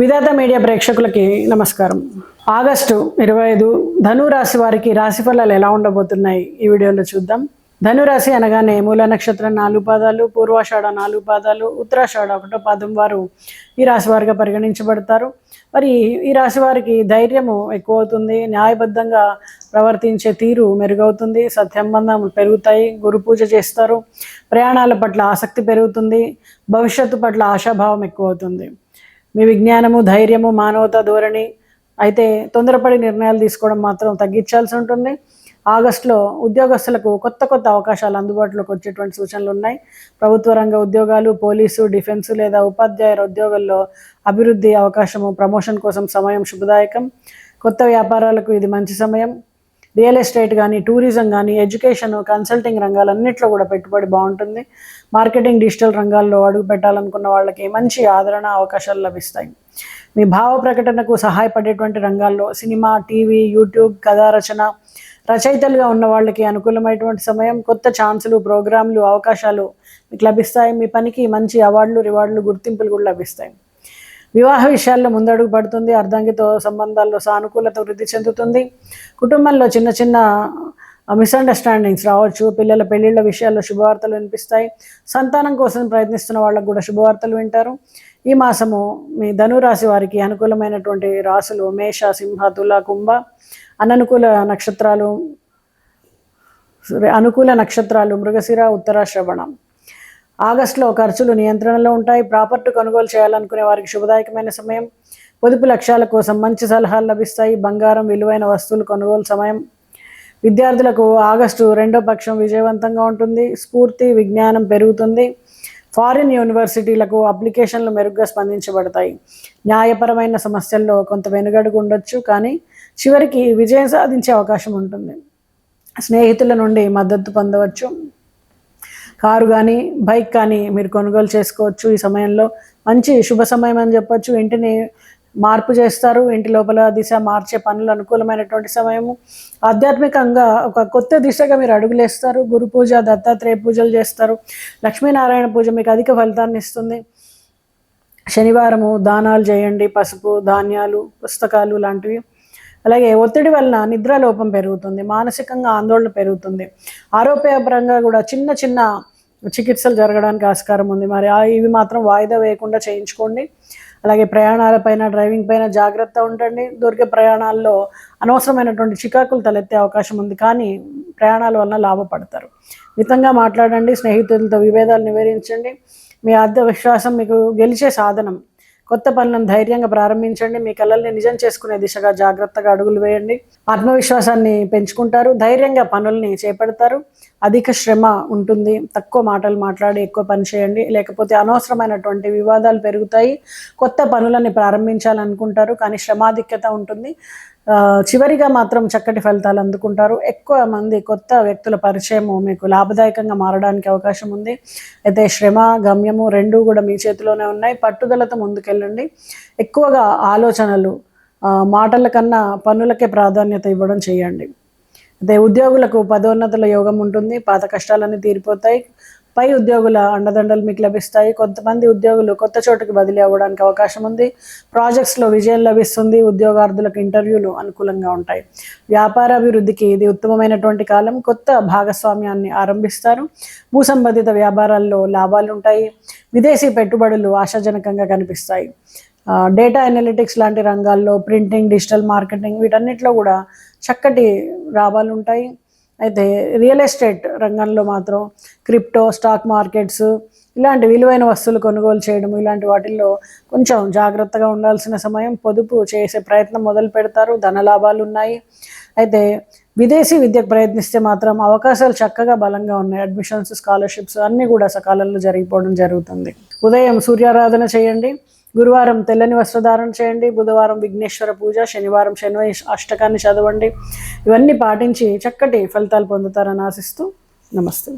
విధాత media ప్రేక్షకులకి నమస్కారం. August ఇరవై ఐదు ధను రాశి వారికి రాశి ఫలాలు ఎలా ఉండబోతున్నాయి? ఈ వీడియోలో చూద్దాం. ధనురాశి అనగానే మూల నక్షత్రం నాలుగు పాదాలు పూర్వాషాఢ నాలుగు పాదాలు ఉత్తరాషాఢ ఒకటో పాదం వారు ఈ రాశి వారిగా పరిగణించబడతారు. మరి ఈ రాశి వారికి ధైర్యము ఎక్కువ అవుతుంది న్యాయబద్ధంగా ప్రవర్తించే తీరు మెరుగవుతుంది సత్యంబంధం పెరుగుతాయి గురు పూజ చేస్తారు ప్రయాణాల పట్ల ఆసక్తి పెరుగుతుంది భవిష్యత్తు పట్ల ఆశాభావం ఎక్కువ అవుతుంది మీ విజ్ఞానము ధైర్యము మానవతా ధోరణి అయితే తొందరపడి నిర్ణయాలు తీసుకోవడం మాత్రం తగ్గించాల్సి ఉంటుంది. ఆగస్టులో ఉద్యోగస్తులకు కొత్త కొత్త అవకాశాలు అందుబాటులోకి వచ్చేటువంటి సూచనలు ఉన్నాయి. ప్రభుత్వ రంగ ఉద్యోగాలు పోలీసు డిఫెన్స్ లేదా ఉపాధ్యాయుల ఉద్యోగాల్లో అభివృద్ధి అవకాశము ప్రమోషన్ కోసం సమయం శుభదాయకం. కొత్త వ్యాపారాలకు ఇది మంచి సమయం. రియల్ ఎస్టేట్ కానీ టూరిజం కానీ ఎడ్యుకేషన్ కన్సల్టింగ్ రంగాలన్నింటిలో కూడా పెట్టుబడి బాగుంటుంది. మార్కెటింగ్ డిజిటల్ రంగాల్లో అడుగు పెట్టాలనుకున్న వాళ్ళకి మంచి ఆదరణ అవకాశాలు లభిస్తాయి. మీ భావ ప్రకటనకు సహాయపడేటువంటి రంగాల్లో సినిమా టీవీ యూట్యూబ్ కథా రచన రచయితలుగా ఉన్న వాళ్ళకి అనుకూలమైనటువంటి సమయం కొత్త ఛాన్సులు ప్రోగ్రాంలు అవకాశాలు మీకు లభిస్తాయి. మీ పనికి మంచి అవార్డులు రివార్డులు గుర్తింపులు కూడా లభిస్తాయి. వివాహ విషయాల్లో ముందడుగు పడుతుంది అర్ధాంగితో సంబంధాల్లో సానుకూలత వృద్ధి చెందుతుంది. కుటుంబంలో చిన్న చిన్న మిస్అండర్స్టాండింగ్స్ రావచ్చు. పిల్లల పెళ్ళిళ్ళ విషయాల్లో శుభవార్తలు వినిపిస్తాయి. సంతానం కోసం ప్రయత్నిస్తున్న వాళ్ళకు కూడా శుభవార్తలు వింటారు. ఈ మాసము మీ ధనురాశి వారికి అనుకూలమైనటువంటి రాసులు మేష సింహ తుల కుంభ అననుకూల నక్షత్రాలు అనుకూల నక్షత్రాలు మృగశిర ఉత్తరాశ్రవణ ఆగస్టులో ఖర్చులు నియంత్రణలో ఉంటాయి. ప్రాపర్టీ కొనుగోలు చేయాలనుకునే వారికి శుభదాయకమైన సమయం. పొదుపు లక్ష్యాల కోసం మంచి సలహాలు లభిస్తాయి. బంగారం విలువైన వస్తువులు కొనుగోలు సమయం. విద్యార్థులకు ఆగస్టు రెండో పక్షం విజయవంతంగా ఉంటుంది. స్ఫూర్తి విజ్ఞానం పెరుగుతుంది. ఫారిన్ యూనివర్సిటీలకు అప్లికేషన్లు మెరుగ్గా స్పందించబడతాయి. న్యాయపరమైన సమస్యల్లో కొంత వెనుగడుగు ఉండొచ్చు కానీ చివరికి విజయం సాధించే అవకాశం ఉంటుంది. స్నేహితుల నుండి మద్దతు పొందవచ్చు. కారు కానీ బైక్ కానీ మీరు కొనుగోలు చేసుకోవచ్చు ఈ సమయంలో. మంచి శుభ సమయం అని చెప్పొచ్చు. ఇంటిని మార్పు చేస్తారు. ఇంటి లోపల దిశ మార్చే పనులు అనుకూలమైనటువంటి సమయము. ఆధ్యాత్మికంగా ఒక కొత్త దిశగా మీరు అడుగులేస్తారు. గురు పూజ దత్తాత్రేయ పూజలు చేస్తారు. లక్ష్మీనారాయణ పూజ మీకు అధిక ఫలితాన్ని ఇస్తుంది. శనివారము దానాలు చేయండి. పసుపు ధాన్యాలు పుస్తకాలు లాంటివి. అలాగే ఒత్తిడి వలన నిద్ర లోపం పెరుగుతుంది మానసికంగా ఆందోళన పెరుగుతుంది. ఆరోగ్యపరంగా కూడా చిన్న చిన్న చికిత్సలు జరగడానికి ఆస్కారం ఉంది. మరి ఆ ఇవి మాత్రం వాయిదా వేయకుండా చేయించుకోండి. అలాగే ప్రయాణాలపైన డ్రైవింగ్ పైన జాగ్రత్త ఉండండి. దొరికే ప్రయాణాల్లో అనవసరమైనటువంటి చికాకులు తలెత్తే అవకాశం ఉంది. కానీ ప్రయాణాల వలన లాభపడతారు. మితంగా మాట్లాడండి. స్నేహితులతో విభేదాలు నివేదించండి మీ ఆత్మవిశ్వాసం మీకు గెలిచే సాధనం. కొత్త పనులను ధైర్యంగా ప్రారంభించండి. మీ కళల్ని నిజం చేసుకునే దిశగా జాగ్రత్తగా అడుగులు వేయండి. ఆత్మవిశ్వాసాన్ని పెంచుకుంటారు. ధైర్యంగా పనుల్ని చేపడతారు. అధిక శ్రమ ఉంటుంది. తక్కువ మాటలు మాట్లాడి ఎక్కువ పని చేయండి. లేకపోతే అనవసరమైనటువంటి వివాదాలు పెరుగుతాయి. కొత్త పనులని ప్రారంభించాలనుకుంటారు. కానీ శ్రమాధిక్యత ఉంటుంది. చివరిగా మాత్రం చక్కటి ఫలితాలు అందుకుంటారు. ఎక్కువ మంది కొత్త వ్యక్తుల పరిచయము మీకు లాభదాయకంగా మారడానికి అవకాశం ఉంది. అయితే శ్రమ గమ్యము రెండూ కూడా మీ చేతిలోనే ఉన్నాయి. పట్టుదలతో ముందుకెళ్ళండి. ఎక్కువగా ఆలోచనలు మాటల కన్నా పనులకే ప్రాధాన్యత ఇవ్వడం చేయండి. అదే ఉద్యోగులకు పదోన్నతుల యోగం ఉంటుంది. పాత కష్టాలన్నీ తీరిపోతాయి. పై ఉద్యోగుల అండదండలు మీకు లభిస్తాయి. కొంతమంది ఉద్యోగులు కొత్త చోటుకి బదిలీ అవ్వడానికి అవకాశం ఉంది. ప్రాజెక్ట్స్లో విజయం లభిస్తుంది. ఉద్యోగార్థులకు ఇంటర్వ్యూలు అనుకూలంగా ఉంటాయి. వ్యాపార అభివృద్ధికి ఇది ఉత్తమమైనటువంటి కాలం. కొత్త భాగస్వామ్యాన్ని ఆరంభిస్తారు. భూ సంబంధిత వ్యాపారాల్లో లాభాలు ఉంటాయి. విదేశీ పెట్టుబడులు ఆశాజనకంగా కనిపిస్తాయి. డేటా అనలిటిక్స్ లాంటి రంగాల్లో ప్రింటింగ్ డిజిటల్ మార్కెటింగ్ వీటన్నిటిలో కూడా చక్కటి లాభాలు ఉంటాయి. అయితే రియల్ ఎస్టేట్ రంగంలో మాత్రం క్రిప్టో స్టాక్ మార్కెట్స్ ఇలాంటి విలువైన వస్తువులు కొనుగోలు చేయడం ఇలాంటి వాటిల్లో కొంచెం జాగ్రత్తగా ఉండాల్సిన సమయం పొదుపు చేసే ప్రయత్నం మొదలు పెడతారు. ధన లాభాలు ఉన్నాయి. అయితే విదేశీ విద్యకు ప్రయత్నిస్తే మాత్రం అవకాశాలు చక్కగా బలంగా ఉన్నాయి. అడ్మిషన్స్ స్కాలర్షిప్స్ అన్నీ కూడా సకాలంలో జరిగిపోవడం జరుగుతుంది. ఉదయం సూర్యారాధన చేయండి. గురువారం తెల్లని వస్త్రధారణ చేయండి. బుధవారం విఘ్నేశ్వర పూజ. శనివారం శనివ అష్టకాన్ని చదవండి. ఇవన్నీ పాటించి చక్కటి ఫలితాలు పొందుతారని ఆశిస్తూ నమస్తే.